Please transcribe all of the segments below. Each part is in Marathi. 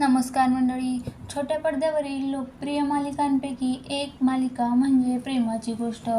नमस्कार मंडळी. छोट्या पडद्यावरील लोकप्रिय मालिकांपैकी एक मालिका म्हणजे प्रेमाची गोष्ट.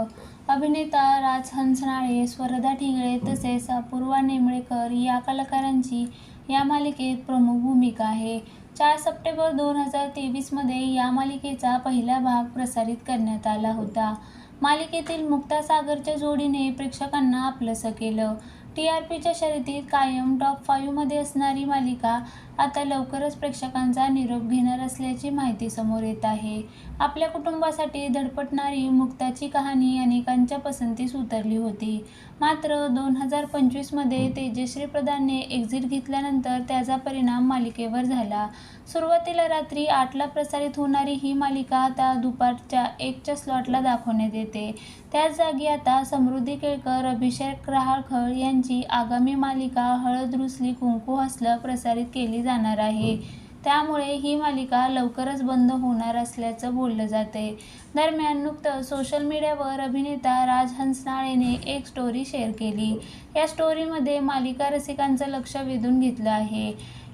अभिनेता राज हंसनाळे स्वरदा ठिगळे तसेच अपूर्वा नेमळेकर या कलाकारांची या मालिकेत प्रमुख भूमिका आहे. चार सप्टेंबर दोन हजार तेवीसमध्ये या मालिकेचा पहिला भाग प्रसारित करण्यात आला होता. मालिकेतील मुक्ता सागरच्या जोडीने प्रेक्षकांना आपलंसं केलं. टी आर पीच्या शर्यतीत कायम टॉप फाईव्हमध्ये असणारी मालिका आता लवकरच प्रेक्षकांचा निरोप घेणार असल्याची माहिती समोर येत आहे. आपल्या कुटुंबासाठी धडपटणारी मुक्ताची कहाणी अनेकांच्या पसंतीस उतरली होती. मात्र दोन हजार पंचवीसमध्ये तेजश्री प्रधानने एक्झिट घेतल्यानंतर त्याचा परिणाम मालिकेवर झाला. सुरुवातीला रात्री आठला प्रसारित होणारी ही मालिका आता दुपारच्या एकच्या स्लॉटला दाखवण्यात येते. त्याच जागी आता समृद्धी केळकर अभिषेक रहाळखळ यांची आगामी मालिका हळद रुसली कुंकू हसलं प्रसारित केली जाणार आहे. त्यामुळे ही मालिका लवकरच बंद होणार असल्याचं बोललं जातंय. दरम्यान नुकतंच सोशल मीडियावर अभिनेता राज हंसनाळेने एक स्टोरी शेअर केली. या स्टोरीमध्ये मालिका रसिकांचं लक्ष वेधून घेतलं आहे.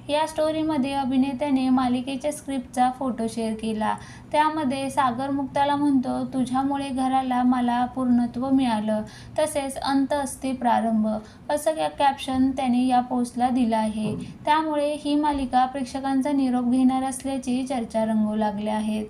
या स्टोरीमध्ये अभिनेत्याने मालिकेच्या स्क्रिप्टचा फोटो शेअर केला. त्यामध्ये सागर मुक्ताला म्हणतो तुझ्यामुळे घराला मला पूर्णत्व मिळालं. तसेच अंत असते प्रारंभ. असं कॅ कॅप्शन त्याने या पोस्टला दिलं आहे. त्यामुळे ही मालिका प्रेक्षकांचा निरोप घेणार असल्याची चर्चा रंगू लागल्या आहेत.